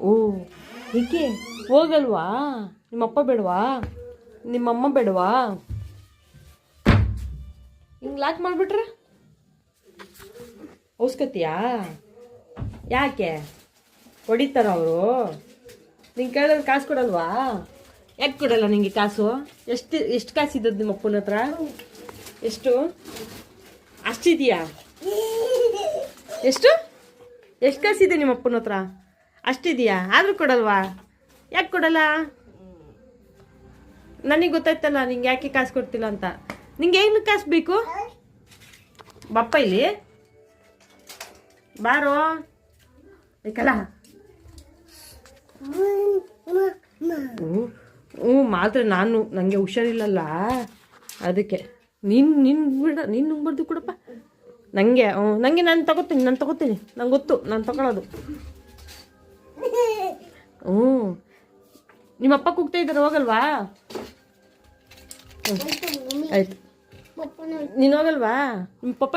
ಓ ಏಕೆ ಹೋಗಲ್ವಾ? ನಿಮ್ಮಪ್ಪ ಬೇಡವಾ? ನಿಮ್ಮಮ್ಮ ಬೇಡವಾ? ಹಿಂಗೆ ಲಾಕ್ ಮಾಡಿಬಿಟ್ರೆ? ಔಸ್ಕತಿಯಾ ಯಾಕೆ? ಹೊಡಿತಾರ ಅವರು? ನಿಂಗೆ ಕೇಳಿದ್ರೆ ಕಾಸು ಕೊಡಲ್ವಾ? ಯಾಕೆ ಕೊಡಲ್ಲ ನಿಂಗೆ ಕಾಸು? ಎಷ್ಟು ಎಷ್ಟು ಕಾಸು ಇದ್ದದ್ದು ನಿಮ್ಮ ಅಪ್ಪನ ಹತ್ರ? ಎಷ್ಟು? ಅಷ್ಟಿದೆಯಾ ಎಷ್ಟು? ಎಷ್ಟು ಕಳಿಸಿದೆ ನಿಮ್ಮ ಅಪ್ಪನ ಹತ್ರ? ಅಷ್ಟಿದೆಯಾ? ಆದರೂ ಕೊಡಲ್ವಾ? ಯಾಕೆ ಕೊಡಲ್ಲ? ನನಗೆ ಗೊತ್ತಾಯ್ತಲ್ಲ, ನಿಂಗೆ ಯಾಕೆ ಕಾಸು ಕೊಡ್ತಿಲ್ಲ ಅಂತ. ನಿಂಗೆ ಏನು ಕಾಸು ಬೇಕು? ಬಪ್ಪ ಇಲ್ಲಿ. ಬಾರೋ. ಬೇಕಲ್ಲ ಹ್ಞೂ ಮಾತ್ರ ನಾನು ನನಗೆ ಹುಷಾರಿಲ್ಲಲ್ಲ. ಅದಕ್ಕೆ. ನೀನು ನಿನ್ನ ಬಿಡ ನೀನು ನುಂಗ್ಬಾರ್ದು ಕೊಡಪ್ಪ. ನನಗೆ ಹ್ಞೂ. ನನಗೆ ನಾನು ತಗೋತೀನಿ ನಾನು ತಗೋತೀನಿ. ನಂಗೆ ಗೊತ್ತು ನಾನು ತಗೊಳ್ಳೋದು ಹ್ಞೂ. ನಿಮ್ಮಪ್ಪ ಕೂಗ್ತಾ ಇದ್ದಾರೆ ಹೋಗಲ್ವಾ? ಆಯ್ತು. ನೀನು ಹೋಗಲ್ವಾ? ನಿಮ್ಮ ಪಪ್ಪ